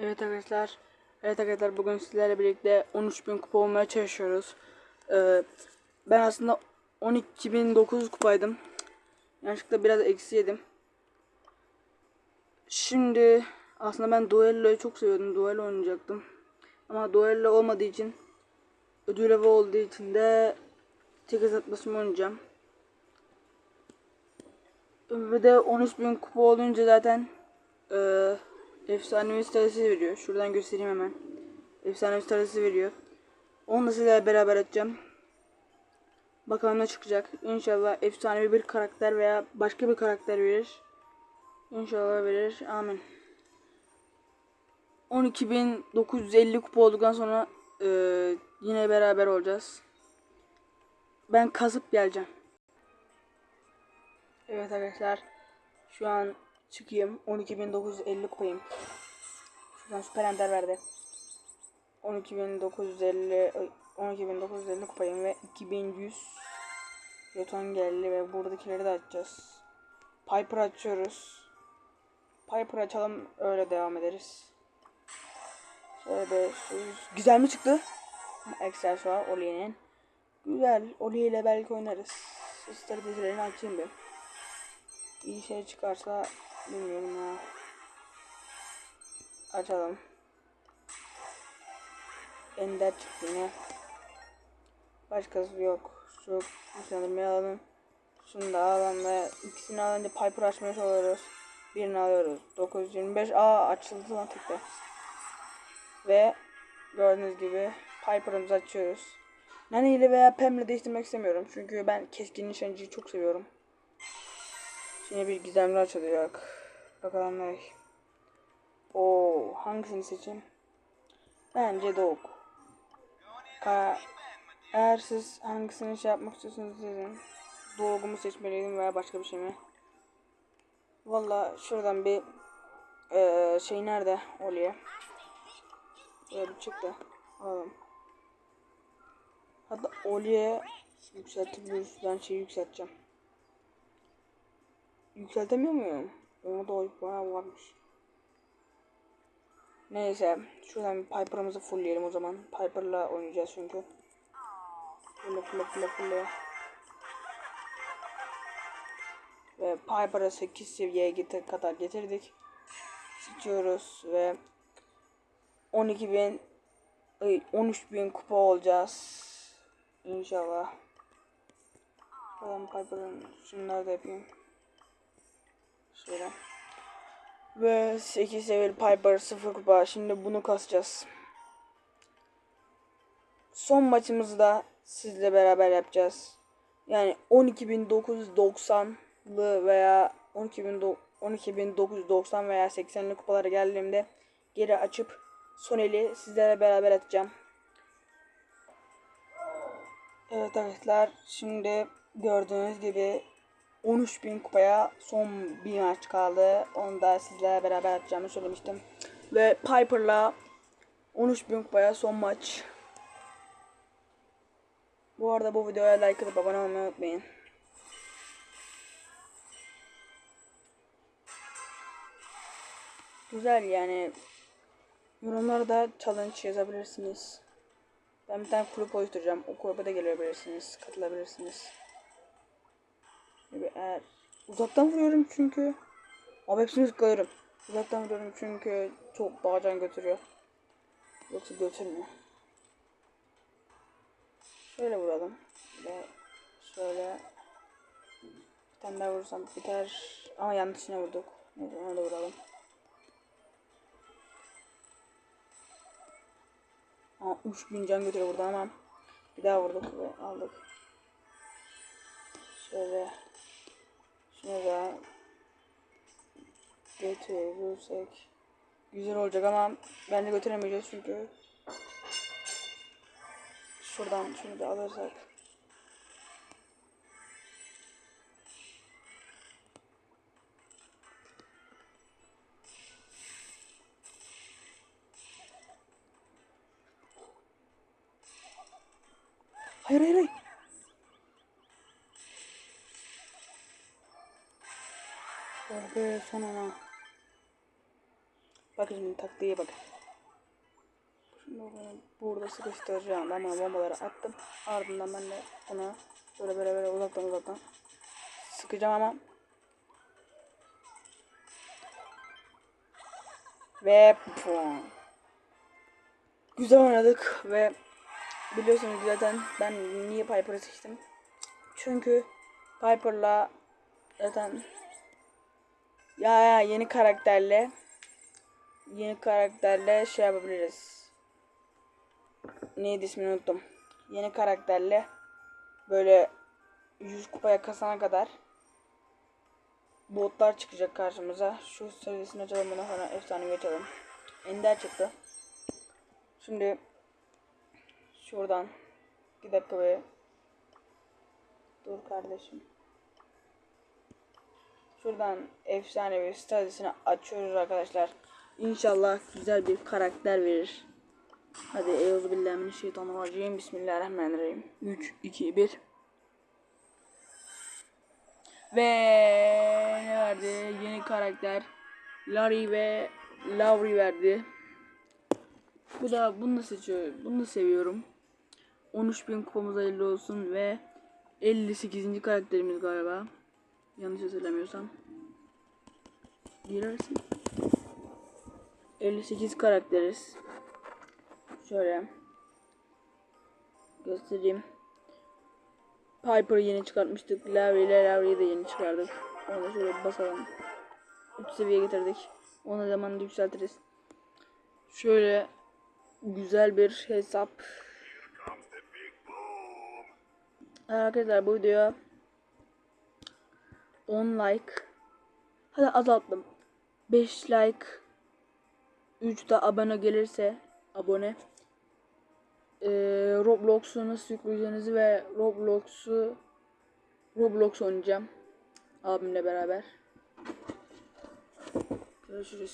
Evet arkadaşlar. Evet arkadaşlar bugün sizlerle birlikte 13.000 kupa olmaya çalışıyoruz. Ee, ben aslında 12.009 kupaydım. Yanlışlıkla biraz eksi yedim. Şimdi aslında ben duello'yu çok seviyordum. Duello oynayacaktım. Ama duello olmadığı için ödül avı olduğu için de tek hesaplaşma oynayacağım. Ve de 13.000 kupa olunca zaten eee efsanevi sitesi veriyor. Şuradan göstereyim hemen. Efsanevi sitesi veriyor. Onu da sizlerle beraber açacağım. Bakalım ne çıkacak. İnşallah efsanevi bir karakter veya başka bir karakter verir. İnşallah verir. Amin. 12.950 kupa olduktan sonra eee, yine beraber olacağız. Ben kazıp geleceğim. Evet arkadaşlar. Şu an çıkayım. 12.950 kupayım. Şuradan süper ender verdi. 12.950 ay, 12.950 kupayım ve 2100 jeton geldi ve buradakileri de açacağız. Piper açıyoruz. Piper açalım öyle devam ederiz. Şöyle 500. Güzel mi çıktı? Aksesuar Oli'nin. Güzel. Oli ile belki oynarız. Stratejilerini açayım bir. İyi şey çıkarsa bilmiyorum ya. Açalım. Ender çıktı yine. Başkası yok. Şu güçlendirmeyi alalım. Şunu da alalım ve ikisini alınca Piper açmaya çalışıyoruz. Birini alıyoruz. 925. Aa açıldı lan tekrar. Ve gördüğünüz gibi Piper'ımızı açıyoruz. Nani ile veya Pam'le değiştirmek istemiyorum. Çünkü ben keskin nişancıyı çok seviyorum. Şimdi bir gizemli açılacak. Bakalım ne? Oo, hangisini seçeyim? Bence Doğuk. Ka Eğer siz hangisini şey yapmak istiyorsanız sizin Doğuk'u seçmeliydim veya başka bir şey mi? Valla şuradan bir eee, şey nerede oluyor? Böyle bir çıktı. Alalım. Hatta Oli'ye yükseltebiliriz. Ben şeyi yükselteceğim. Yükseltemiyor muyum? Ona da bayağı varmış. Neyse. Şuradan Piper'ımızı fullleyelim o zaman. Piper'la oynayacağız çünkü. Fulle fulle fulle fulle. Ve Piper'ı 8 seviyeye getir kadar getirdik. Sıçıyoruz ve 12.000 ay, 13.000 kupa olacağız. İnşallah. Ben Piper'ın şunları da yapayım. Ve 8 seviyeli Piper 0 kupa. Şimdi bunu kasacağız. Son maçımızı da sizle beraber yapacağız. Yani 12.990'lı veya 12.000 12.990 veya 80'li kupalara geldiğimde geri açıp son eli sizlerle beraber atacağım. Evet arkadaşlar şimdi gördüğünüz gibi 13.000 kupaya son bir maç kaldı. Onu da sizlerle beraber yapacağımı söylemiştim. Ve Piper'la 13.000 kupaya son maç. Bu arada bu videoya like atıp abone olmayı unutmayın. Güzel yani. Yorumlara da challenge yazabilirsiniz. Ben bir tane kulüp oluşturacağım. O kulübe de gelebilirsiniz. Katılabilirsiniz. Şimdi eğer uzaktan vuruyorum çünkü ama hepsini tıklıyorum. Uzaktan vuruyorum çünkü çok bağcan götürüyor. Yoksa götürmüyor. Şöyle vuralım. Ve şöyle bir tane daha vursam biter. Ama yanlışına vurduk. Neyse onu da vuralım. Aa, 3000 can götürüyor burada ama bir daha vurduk ve aldık. Şöyle şunu da götürürsek güzel olacak ama bence götüremeyeceğiz çünkü. Şuradan şunu da alırsak. Hayır hayır hayır. Be sonuna. Bakın şimdi taktiğe bakın. Şimdi burada sıkıştıracağım. Buna bombaları attım. Ardından ben de ona böyle böyle böyle uzaktan uzaktan sıkacağım ama ve puan. Güzel oynadık ve biliyorsunuz zaten ben niye Piper'ı seçtim. Çünkü Piper'la zaten ya, ya yeni karakterle yeni karakterle şey yapabiliriz. Neydi ismini unuttum. Yeni karakterle böyle 100 kupaya kasana kadar botlar çıkacak karşımıza. Şu seviyesini açalım bundan sonra efsanevi açalım. Ender çıktı. Şimdi şuradan bir dakika be. Dur kardeşim. Şuradan efsanevi stadisini açıyoruz arkadaşlar. İnşallah güzel bir karakter verir. Hadi Euzubillahimineşşeytanirracim. Bismillahirrahmanirrahim. 3, 2, 1. Ve ne verdi? Yeni karakter. Larry ve Lauri verdi. Bu da bunu da seçiyor. Bunu da seviyorum. 13.000 kupamız hayırlı olsun ve 58. karakterimiz galiba. Yanlış hatırlamıyorsam. Girersin. 58 karakteriz. Şöyle göstereyim. Piper'ı yeni çıkartmıştık. Larry ile Larry'i de yeni çıkardık. Onu da şöyle basalım. 3 seviye getirdik. Onu zamanında yükseltiriz. Şöyle güzel bir hesap. Arkadaşlar bu videoya 10 like. Hadi azalttım 5 like. 3 de abone gelirse abone. Ee, Roblox'u nasıl yükleyeceğinizi ve Roblox'u Roblox oynayacağım abimle beraber. Görüşürüz